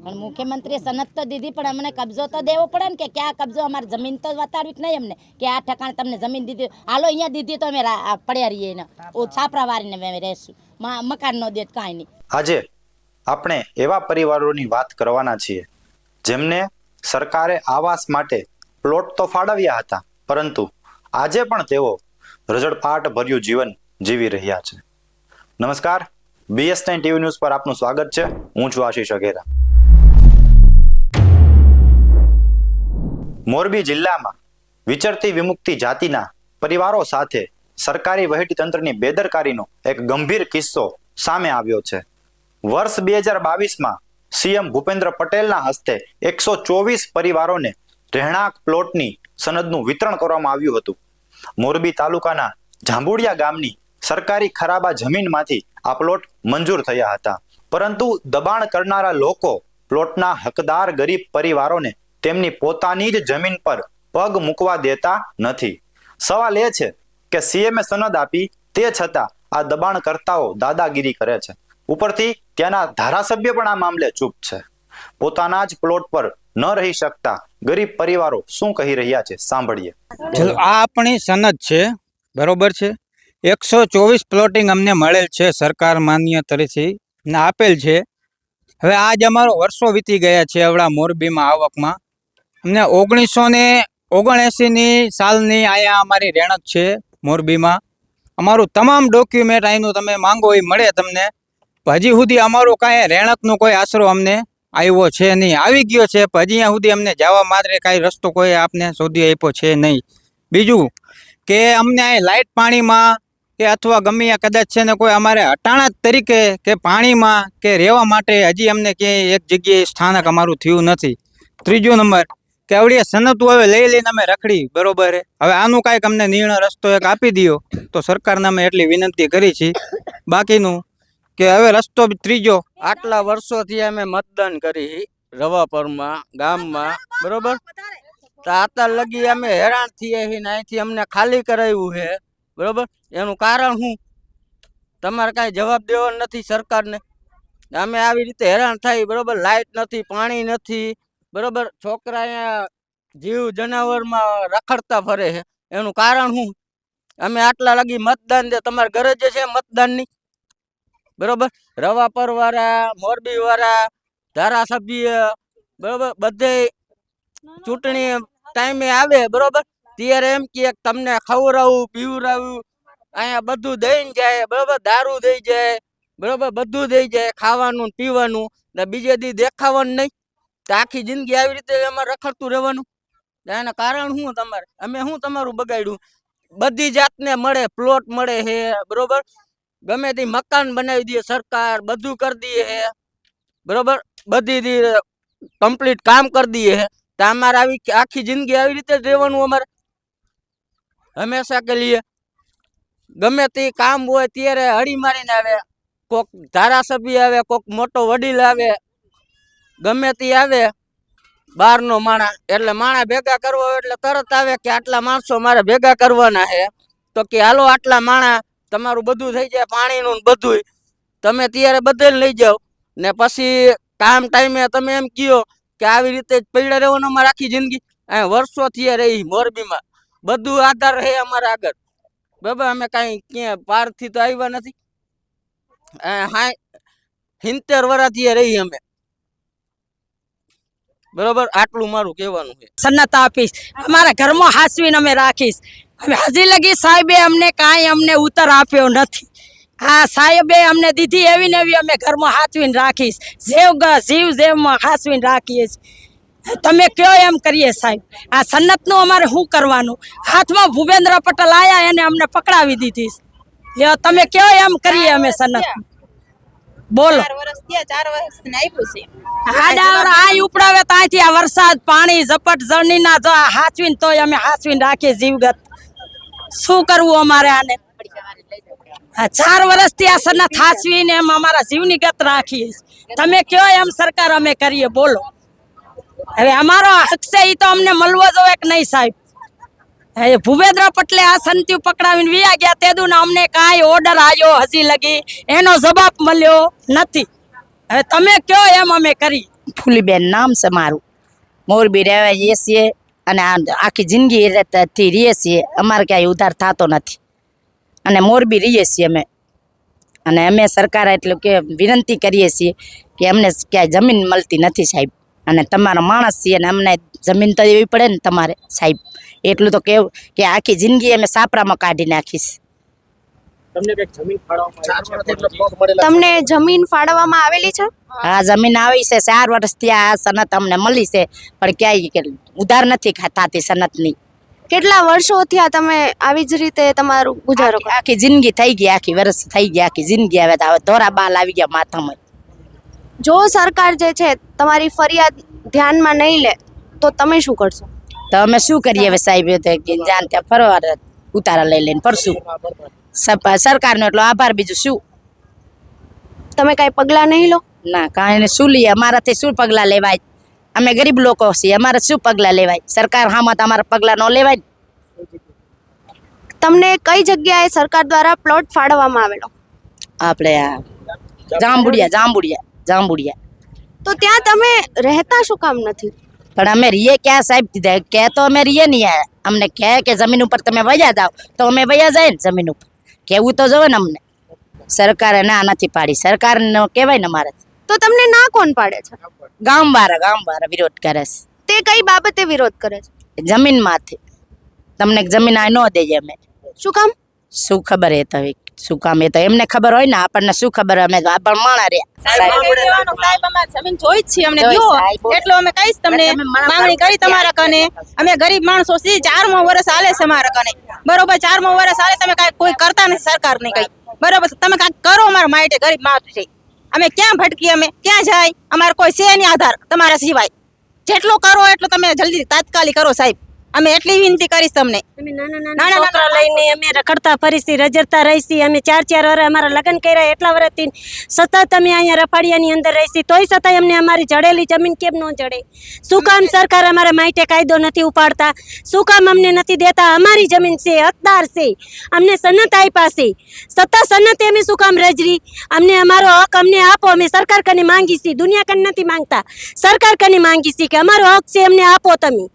પણ મુખ્યમંત્રી સનદ તો દીધી, પણ અમને કબજો તો દેવો પડે ને કે ક્યાં કબજો અમારે જમીન તો બતાડવી નહીં અમને. કે આ ઠકાણે તમને જમીન દીધી. હાલો, અહીંયા દીધી તો અમે પડ્યા રહીએ ને છાપરા વારીને અમે રહેશું. મકાન ન દે કાંઈ નહીં. આજે આપણે એવા પરિવારોની વાત કરવાના છીએ, જેમને સરકારે આવાસ માટે પ્લોટ તો ફાળવ્યા હતા, પરંતુ આજે પણ તેઓ રજળપાટ ભર્યું જીવન જીવી રહ્યા છે. નમસ્કાર. બીએસ નાઇન ટીવી ન્યૂઝ પર આપનું સ્વાગત છે. હું છું આશીષ અઘેરા. મોરબી જિલ્લામાં વિચરતી વિમુક્તિ જાતિના પરિવારો સાથે સરકારી વહીવટીતંત્રની બેદરકારીનો એક ગંભીર કિસ્સો સામે આવ્યો છે. વર્ષ બે હજાર બાવીસમાં સીએમ ભૂપેન્દ્ર પટેલના હસ્તે એકસો ચોવીસ પરિવારોને રહેણાંક પ્લોટની સનદનું વિતરણ કરવામાં આવ્યું હતું. મોરબી તાલુકાના જાંબુડિયા ગામની સરકારી ખરાબા જમીનમાંથી આ પ્લોટ મંજૂર થયા હતા. પરંતુ દબાણ કરનારા લોકો પ્લોટના હકદાર ગરીબ પરિવારોને તેમની પોતાની જ જમીન પર પગ મૂકવા દેતા નથી. સવાલ એ છે કે સીએમએ સનદ આપી તે છતાં આ દબાણકર્તાઓ દાદાગીરી કરે છે. ઉપરથી ત્યાંના ધારાસભ્ય પણ આ મામલે ચૂપ છે. પોતાના જ પ્લોટ પર ન રહી શકતા ગરીબ પરિવારો શું કહી રહ્યા છે? સાંભળીએ. ચલો, આ આપણી સનદ છે. બરોબર છે? એકસો ચોવીસ પ્લોટિંગ અમને મળેલ છે સરકાર માન્ય તરફથી ને આપેલ છે. હવે આજ અમારો વર્ષો વીતી ગયા છે આવડા મોરબીમાં આવકમાં. અમને ઓગણીસો ને ઓગણએંસીની સાલની અહીંયા અમારી રહેણક છે મોરબીમાં. અમારું તમામ ડોક્યુમેન્ટ અહીંનું તમે માંગો એ મળે તમને. હજી સુધી અમારું કાંઈ રહેણકનો કોઈ આશરો અમને આવ્યો છે નહીં. આવી ગયો છે, પણ હજી અહીંયા સુધી અમને જવા માટે કાંઈ રસ્તો કોઈ આપને શોધી આપ્યો છે નહીં. બીજું કે અમને અહીં લાઇટ પાણીમાં કે અથવા ગમે કદાચ છે ને કોઈ અમારે અટાણા તરીકે કે પાણીમાં કે રહેવા માટે હજી અમને ક્યાંય એક જગ્યાએ સ્થાનક અમારું થયું નથી. ત્રીજો નંબર કે આવડી સનતું હવે લઈ લઈને અમે રખડી, બરોબર હવે આનું કાંઈક અમને નિર્ણય, રસ્તો એક આપી દો તો સરકારને અમે એટલી વિનંતી કરી છે. બાકીનું કે હવે રસ્તો ત્રીજો. આટલા વર્ષોથી અમે મતદાન કરી રવાપરમાં, ગામમાં, બરોબર? તો આતા લગી અમે હેરાન થઈએ છીએ અહીંથી અમને ખાલી કરાવ્યું છે બરોબર? એનું કારણ શું તમારે કાંઈ જવાબ દેવાનો નથી સરકારને? અમે આવી રીતે હેરાન થાય, બરોબર? લાઇટ નથી, પાણી નથી બરોબર? છોકરા અહીંયા જીવ જનાવરમાં રખડતા ફરે છે. એનું કારણ શું? અમે આટલા લગી મતદાન દે, તમારે ગરજ છે મતદાનની. બરોબર? રવાપર વાળા મોરબી વાળા ધારાસભ્ય, બરોબર? બધે ચૂંટણી ટાઈમે આવે, બરોબર? ત્યારે એમ કે તમને ખવડાવું, પીવડાવું, અહીંયા બધું દઈને જાય, બરોબર? દારૂ દઈ જાય, બરોબર? બધું દઈ જાય, ખાવાનું પીવાનું. ને બીજે દી દેખાવાનું નહીં. આખી જિંદગી આવી રીતે એમાં રખડતું રહેવાનું? એના કારણ શું તમારે? અમે શું તમારું બગાડ્યું? બધી જાતને મળે પ્લોટ મળે હે, બરોબર? ગમે તે મકાન બનાવી દે સરકાર, બધું કરી દઈએ હે, બરોબર? બધી કમ્પ્લીટ કામ કરી દઈએ હે. તો અમારે આવી આખી જિંદગી આવી રીતે જ રહેવાનું અમારે? હંમેશા કે લઈએ ગમે તે કામ હોય ત્યારે હળી મારીને આવે. કોક ધારાસભ્ય આવે, કોક મોટો વડીલ આવે. ગમે તે આવે બહારનો માણા, એટલે માણા ભેગા કરવો એટલે તરત આવે કે આટલા માણસો મારે ભેગા કરવાના છે. તો કે હાલો આટલા માણા, તમારું બધું થઈ જાય, પાણીનું ને બધુંય. તમે ત્યારે બધે લઈ જાઓ. ને પછી કામ ટાઈમે તમે એમ કહો કે આવી રીતે જ પડ્યા રહેવાનું અમારે આખી જિંદગી. અહીં વર્ષોથી રહી મોરબીમાં. બધું આધાર રહે અમારા આગળ. બાબા, અમે કાંઈ ક્યાં પારથી તો આવ્યા નથી. હા સિત્તેર વર્ષથી રહી અમે. બરોબર? આટલું મારું કહેવાનું છે. સન્નત આપીશ. અમારા ઘરમાં હાસવીને અમે રાખીશ. હવે હજી લગી સાહેબે અમને કાંઈ અમને ઉત્તર આપ્યો નથી. હા સાહેબે અમને દીધી એવી ને એવી અમે ઘરમાં હાચવીને રાખીશ. જેવ ગ- જીવ જેવમાં હાચવીને રાખીએ છીએ. તમે કયો એમ કરીએ સાહેબ? આ સન્નતનું અમારે શું કરવાનું? હાથમાં ભૂપેન્દ્ર પટેલ આવ્યા એને અમને પકડાવી દીધી તમે કયો એમ કરીએ અમે સન્નત? બોલો. વર્ષ થયા ચાર વર્ષ આપ્યું છે. આડા આ ઉપડાવે ત્યાંથી આ વરસાદ પાણી ઝપટ જળનીના જો આ હાચવીને તોય અમે હાચવીને રાખીએ જીવગત. શું કરવું અમારે આને? ચાર ચાર વર્ષથી આ સનત હાચવીને એમ અમારા જીવની ગત રાખીએ તમે કયો એમ સરકાર અમે કરીએ બોલો. હવે અમારો હક છે એ તો અમને મળવો જોઈએ કે નહીં સાહેબ? ભૂપેન્દ્ર પટેલે આ સંત્યુ પકડાવીને વિયા ગયા તેદુના અમને કાંઈ ઓર્ડર આવ્યો હજી લગી. એનો જવાબ મળ્યો નથી. હવે તમે કયો એમ અમે કરી. ફૂલીબેન, નામ છે મારું. મોરબી રહેવા જઈએ છીએ અને આખી જિંદગી રહેતી રહીએ છીએ. અમારે ક્યાંય ઉધાર થતો નથી. અને મોરબી રહીએ છીએ અમે. અને અમે સરકાર એટલું કે વિનંતી કરીએ છીએ કે અમને ક્યાંય જમીન મળતી નથી સાહેબ. અને તમારો માણસ છીએ અને અમને જમીન તો એવી પડે ને તમારે સાહેબ. એટલું તો કેવું કે આખી જિંદગી અમે સાપરામાં કાઢી નાખીશ. તમને જમીન ફાળવવામાં આવેલી છે? આ જમીન આવી છે ચાર વર્ષથી આ સનત અમને મળી છે પણ ક્યાંય ઉધાર નથી થતી સનતની. કેટલા વર્ષો થયા તમે આવી જ રીતે તમારું ગુજારો આખી જિંદગી થઈ ગઈ આખી વર્ષ થઈ ગઈ આખી જિંદગી આવે તો હવે ધોરા બાલ આવી ગયા માથામાં. જો સરકાર જે છે તમારી ફરિયાદ ધ્યાનમાં નહીં લે તો તમે શું કરશો? તો અમે શું કરીએ હવે સાહેબ કે જાણ ત્યાં ફરવા ઉતારા લઈ લઈને ફરશું. સરકારનો એટલો આભાર બીજું શું? તમે કાંઈ પગલાં નહીં લો? ના કાંઈ શું લઈએ? અમારાથી શું પગલાં લેવાય? અમે ગરીબ લોકો છીએ અમારે શું પગલાં લેવાય? સરકાર હામાં તો અમારા પગલાં ન લેવાય તમને કઈ જગ્યાએ સરકાર દ્વારા પ્લોટ ફાળવવામાં આવેલો? આપણે આ જાંબુડિયા જાંબુડિયા જાંબુડિયા. તો ત્યાં તમે રહેતા શું કામ નથી? પણ અમે રીએ ક્યાં સાહેબ? કીધા કે તો અમે રીએ નહીં આવ્યા અમને કહે કે જમીન ઉપર તમે વયા જાઓ. તો અમે વયા જાય ને જમીન ઉપર. કેવું તો જોવે ને અમને. સરકારે ના નથી પાડી. સરકારને કહેવાય ને અમારે. તો તમને ના કોણ પાડે છે? ગામ વાળા ગામ વાળા વિરોધ કરે છે. તે કઈ બાબતે વિરોધ કરે છે? જમીન જમીનમાંથી. તમને જમીન આ ન દઈએ અમે. શું કામ? શું ખબર એ તો હવે શું કામ એ તો એમને ખબર હોય ને આપણને શું ખબર અમે તો આપણ માણા રે સાહેબ સાહેબ જમીન જોઈ જ છે અમને. એટલો અમે કહીશ તમને માંગણી કરી તમારા કને. અમે ગરીબ માણસો છીએ ચારમો વર્ષ હાલે છે અમારા કને. બરોબર ચારમો વર્ષ હાલે તમે કાંઈ કોઈ કરતા નથી સરકાર ને કઈ. બરોબર તમે કાંઈક કરો અમારા માટે ગરીબ માણસ છે. અમે ક્યાં ભટકી અમે ક્યાં જાય? અમારે કોઈ છે નહીં આધાર તમારા સિવાય. જેટલો કરો એટલો તમે જલ્દી તાત્કાલિક કરો સાહેબ. અમે એટલી વિનંતી કરીશ તમને. નાના છોકરા લઈને અમે રખડતા ફરીથી રજરતા રહીશી. અમે ચાર ચાર વર્ષ અમારા લગ્ન કર્યા એટલા વર્ષથી સતત અમે અહીંયા રફાડિયાની અંદર રહીશી. તોય છતાંય અમને અમારી જડેલી જમીન કેમ ન જડે? શું કામ સરકાર અમારા માટે કાયદો નથી ઉપાડતા? શું કામ અમને નથી દેતા? અમારી જમીન છે હકદાર છે. અમને સનત આપ્યા છે. સતત સનતે અમે શું કામ રજરી અમને અમારો હક અમને આપો. અમે સરકાર કને માંગી છીએ. દુનિયા કને નથી માંગતા. સરકાર કને માંગી છીએ કે અમારો હક છે અમને આપો તમે.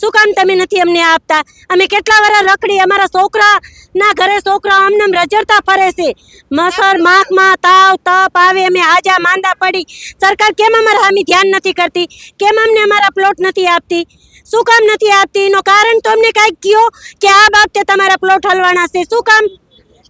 શું કામ તમે નથી અમને આપતા? અમે કેટલા વાર રખડી અમારા છોકરા ના ઘરે છોકરા અમને રજડતા ફરે છે. મસર માખમાં તાવ, તપ આવે, અમે આજા માંદા પડી. સરકાર કેમ અમારા હામી ધ્યાન નથી કરતી? કેમ અમને અમારા પ્લોટ નથી આપતી? શું કામ નથી આપતી? એનો કારણ તો અમને કાંઈક કયો કે આ બાબતે તમારા પ્લોટ હલવાના છે. શું કામ?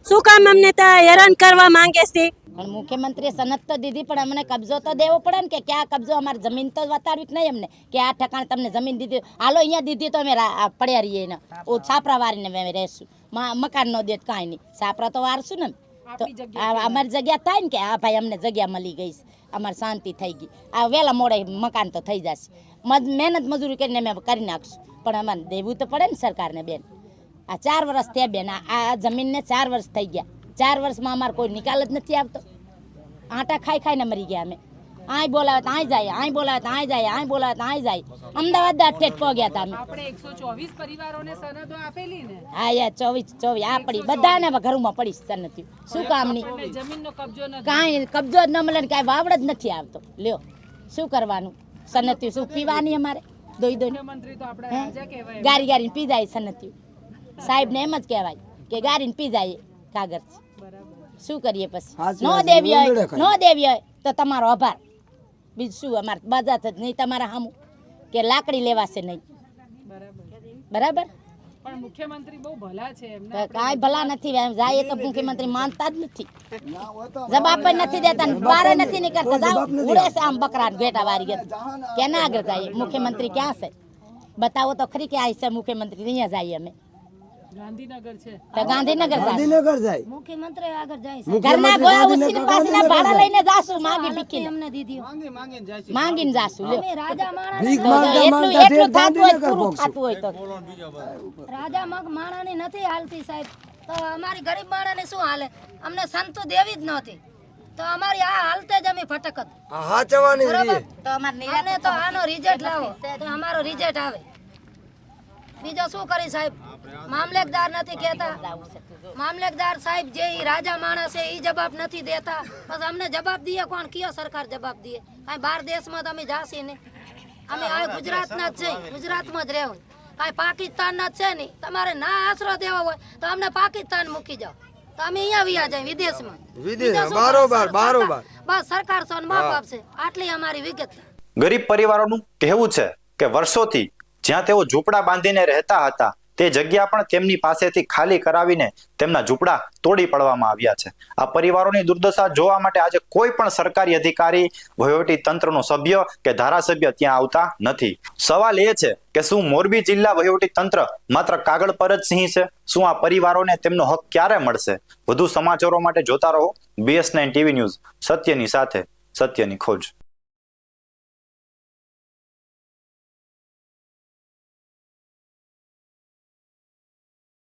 શું કામ અમને હેરાન કરવા માંગે છે? પણ મુખ્યમંત્રીએ સનત તો દીધી પણ અમને કબજો તો દેવો પડે ને કે ક્યાં કબજો? અમારે જમીન તો બતાડવી જ નહીં અમને. કે આ ઠેકાણે તમને જમીન દીધી. હાલો અહીંયા દીધી તો અમે પડ્યા રહીએ એને. છાપરા વારીને અમે રહેશું. મા- મકાન નો દે કાંઈ નહીં. છાપરા તો વારશું ને તો આ અમારી જગ્યા થાય ને કે આ ભાઈ અમને જગ્યા મળી ગઈ છે. અમારે શાંતિ થઈ ગઈ. આ વહેલા મોડે મકાન તો થઈ જશે. મહેનત મજૂરી કરીને અમે કરી નાખશું. પણ અમારે દેવું તો પડે ને સરકારને બેન. આ ચાર વર્ષ થયા બેન. આ આ જમીનને ચાર વર્ષ થઈ ગયા. ચાર વર્ષમાં અમારે કોઈ નિકાલ જ નથી આવતો. આટા ખાઈ ખાઈને મરી ગયા અમે. આય બોલાવે તો આય જાય આય બોલાવે તો આય જાય આય બોલાવે તો આય જાય. અમદાવાદ ઠેઠ પહોંચ્યા હતા અમે. આપણે એકસો ચોવીસ પરિવારોને સનદો આપેલી ને? હા યાર ચોવીસ ચોવીસ આ પડી. બધાને ઘરમાં પડી સનતી શું કામની? જમીનનો કબજો ન કાંઈ કબજો જ ન મળે ને કાંઈ વાવડ જ નથી આવતો. લ્યો શું કરવાનું? સનતી શું પીવાની અમારે? દોઈ દોઈ મંત્રી તો આપણે રાજા કહેવાય. ગારી ગારીને પી જાય સનતી સાહેબને એમ જ કહેવાય કે ગારીને પી જાય કાગળ શું કરીએ પછી? નો દેવી હોય નો દેવી હોય તો તમારો આભાર બીજું શું અમારે બજાર જ નહીં તમારા સામું કે લાકડી લેવાશે નહીં. બરાબર? પણ મુખ્યમંત્રી બહુ ભલા છે કાંઈ ભલા નથી એમ જાય તો મુખ્યમંત્રી માનતા જ નથી. જવાબ પણ નથી દેતા ને બારે નથી નીકળતા. જાઓ ઉડે છે આમ બકરા ને ઘેટા. વારી ગયા કેના આગળ જાય? મુખ્યમંત્રી ક્યાં છે? બતાવો તો ખરી કે આ છે મુખ્યમંત્રી અહીંયા જઈએ અમે. ગાંધીનગર છે. ગાંધીનગર જાય. ગાંધીનગર જાય. મુખ્યમંત્રી આગળ જાય ઘરના ગોળા ઉસીને પાસીને ભાડા લઈને જાશું માંગી પીકીને અમને દીધી માંગીને જાશું. લ્યો. રાજા માણા ભીખ માંગતા માંગતા એટલું ઠેઠ હોય પૂરું પહોંચશું. હોય તો. રાજા મગ માણાની નથી હાલતી સાહેબ. તો અમારી ગરીબ માણાને શું હાલે? અમને સંતો દેવી જ નહોતી. તો અમારી આ હાલતે જ અમે ફટકત હાચવાની તો અમારે તો આનો રિઝલ્ટ લાવો. તો અમારો રિઝલ્ટ આવે. બીજો શું કરી સાહેબ? મામલેદાર નથી કહેતા. મામલેદાર સાહેબ જે રાજા માણસ છે એ જવાબ નથી દેતા. બસ અમને જવાબ દઈએ કોણ કયો સરકાર જવાબ દઈએ? કાંઈ બહાર દેશમાં તો અમે જાસી ને અમે આ ગુજરાતના જ છે ગુજરાતમાં જ રહેવું કાંઈ પાકિસ્તાનના જ છે નહીં. તમારે ના આશરો દેવો હોય તો અમને પાકિસ્તાન મૂકી જાઓ. તો અમે અહીંયા વ્યા જાય વિદેશમાં. બીજા શું કરો? બસ સરકાર સોન માફ મા બાપ છે આટલી અમારી વિગત. ગરીબ પરિવારોનું કહેવું છે કે વર્ષોથી જ્યાં તેઓ ઝૂંપડા બાંધીને રહેતા હતા તે જગ્યા પણ તેમની પાસેથી ખાલી કરાવીને તેમના ઝૂંપડા તોડી પાડવામાં આવ્યા છે. આ પરિવારોની દુર્દશા જોવા માટે આજે કોઈ પણ સરકારી અધિકારી, વહીવટી તંત્રનો સભ્ય કે ધારાસભ્ય ત્યાં આવતા નથી. સવાલ એ છે કે શું મોરબી જિલ્લા વહીવટી તંત્ર માત્ર કાગળ પર જ સિંહ છે? શું આ પરિવારોને તેમનો હક ક્યારે મળશે? વધુ સમાચારો માટે જોતા રહો બીએસ નાઇન ટીવી ન્યૂઝ, સત્યની સાથે, સત્યની ખોજ.